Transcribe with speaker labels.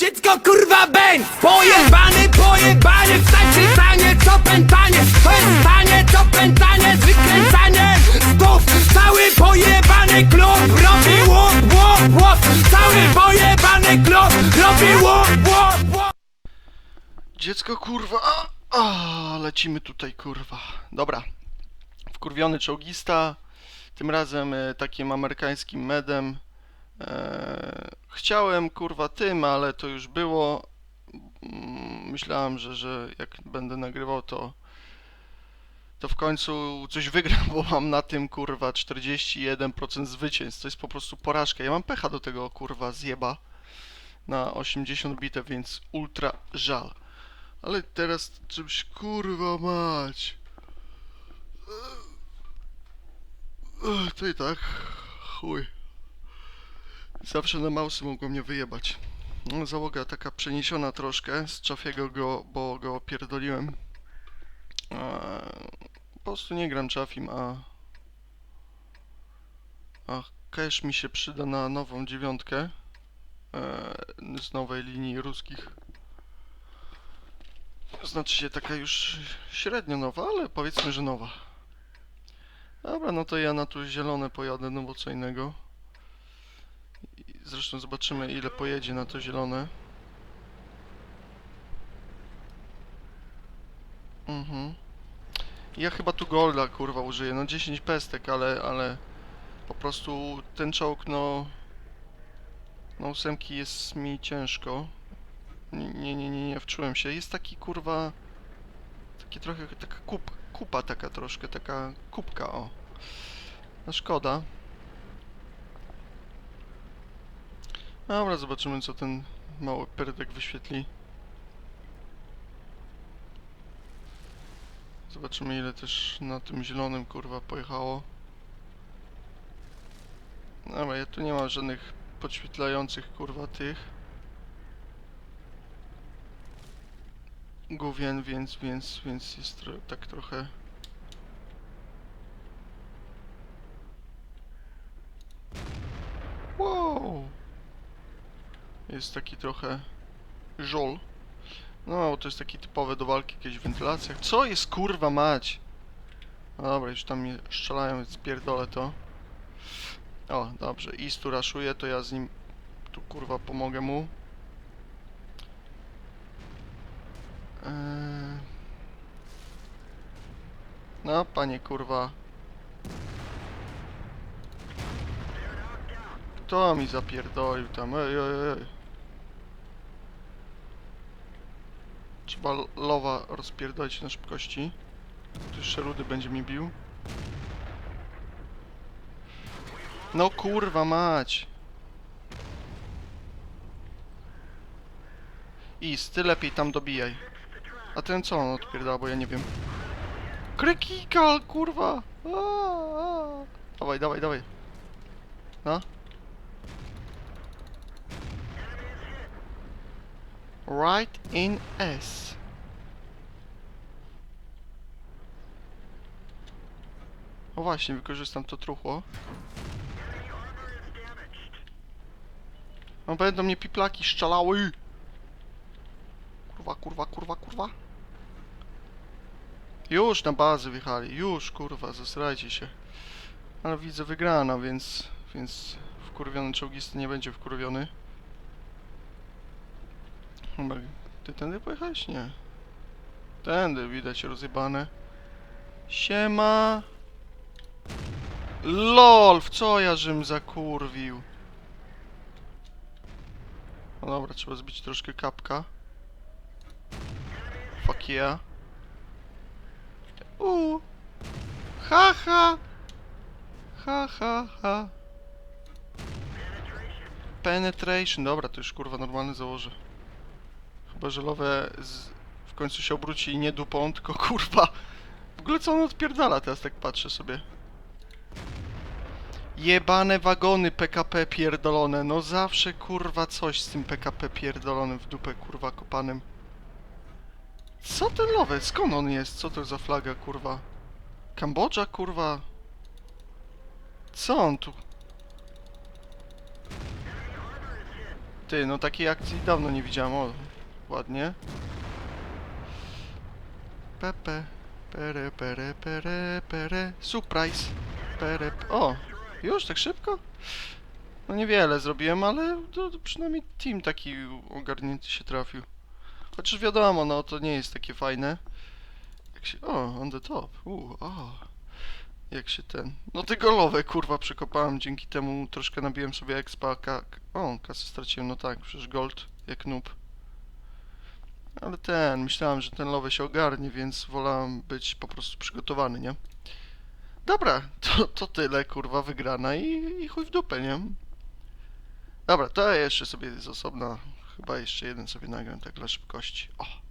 Speaker 1: Dziecko kurwa bęk Pojebany, pojebany Wstań się stanie, co pętanie To jest stanie, co pętanie Wykręcanie stów Cały pojebany klub Robi łop, łop, łop Cały pojebany klub Robi łop, łop,
Speaker 2: Dziecko kurwa. A, a, lecimy tutaj kurwa. Dobra. Wkurwiony czołgista. Tym razem e, takim amerykańskim medem. E, chciałem kurwa tym, ale to już było. Mm, Myślałem, że, że jak będę nagrywał to to w końcu coś wygram, bo mam na tym kurwa 41% zwycięstw. To jest po prostu porażka. Ja mam pecha do tego kurwa zjeba na 80 bitew, więc ultra żal. Ale teraz czymś kurwa mać. Ech, To i tak. Chuj. Zawsze na mausy mogło mnie wyjebać. No, załoga taka przeniesiona troszkę z Chafiego go, bo go pierdoliłem. Eee, po prostu nie gram Chafim, a... A cash mi się przyda na nową dziewiątkę. Eee, z nowej linii ruskich. Znaczy się taka już średnio nowa, ale powiedzmy, że nowa. Dobra, no to ja na tu zielone pojadę, no bo co innego. Zresztą zobaczymy ile pojedzie na to zielone. Mhm. Ja chyba tu golda kurwa użyję, no 10 pestek, ale, ale po prostu ten czołg no... No ósemki jest mi ciężko. Nie, nie, nie, nie, wczułem się. Jest taki kurwa. Taki trochę. Taka kup, kupa taka troszkę, taka kubka, o. No szkoda. Dobra, zobaczymy co ten mały perdek wyświetli. Zobaczymy ile też na tym zielonym kurwa pojechało. Dobra, ja tu nie ma żadnych podświetlających kurwa tych. Gówien, więc, więc, więc jest tro tak trochę... Jest taki trochę... żol. No, to jest taki typowy do walki, jakieś wentylacjach. Co jest kurwa mać? Dobra, już tam mnie strzelają, więc pierdolę to. O, dobrze, Istu raszuje, to ja z nim tu kurwa pomogę mu. Eee. No, panie kurwa. Kto mi zapierdolił tam? Ej, ej, ej. L- lowa rozpierdolić na szybkości. Tu jeszcze będzie mi bił. No kurwa mać. Is, ty lepiej tam dobijaj. A ten co on odpierdala, bo ja nie wiem. Krykikal, kurwa! Dawaj, dawaj, dawaj. No. Right in S. O właśnie, wykorzystam to truchło. No będą mnie piplaki szczelały. Kurwa, kurwa, kurwa, kurwa. Już na bazę wjechali, już kurwa, zasrajcie się. Ale widzę wygrana, więc, więc wkurwiony czołgisty nie będzie wkurwiony. Chyba, ty tędy pojechałeś? Nie. Tędy widać rozjebane. Siema. LOL, w co ja żem zakurwił? No dobra, trzeba zbić troszkę kapka. Fuck yeah. Uuu. Ha ha. Ha ha ha. Penetration. Dobra, to już kurwa normalny założę. Chyba żelowe z... w końcu się obróci i nie dupą, tylko kurwa. W ogóle co on odpierdala teraz tak patrzę sobie. Jebane wagony PKP pierdolone. No zawsze kurwa coś z tym PKP pierdolonym w dupę kurwa kopanym. Co ten lowe? Skąd on jest? Co to za flaga kurwa? Kambodża kurwa? Co on tu? Ty, no takiej akcji dawno nie widziałem. O, ładnie. Pepe. Pere, pere, pere, pere. Surprise. Pere. O, już tak szybko? No niewiele zrobiłem, ale to, to przynajmniej team taki ogarnięty się trafił. Chociaż wiadomo, no to nie jest takie fajne. Jak się... O, on the top. U, o. Jak się ten... No te golowe, kurwa, przekopałem. Dzięki temu troszkę nabiłem sobie expa. O, kasę straciłem, no tak, przecież gold, jak noob. Ale ten, myślałem, że ten lowy się ogarnie, więc wolałem być po prostu przygotowany, nie? Dobra, to, to tyle, kurwa, wygrana i, i chuj w dupę, nie? Dobra, to jeszcze sobie z osobna, chyba jeszcze jeden sobie nagram, tak dla szybkości. O!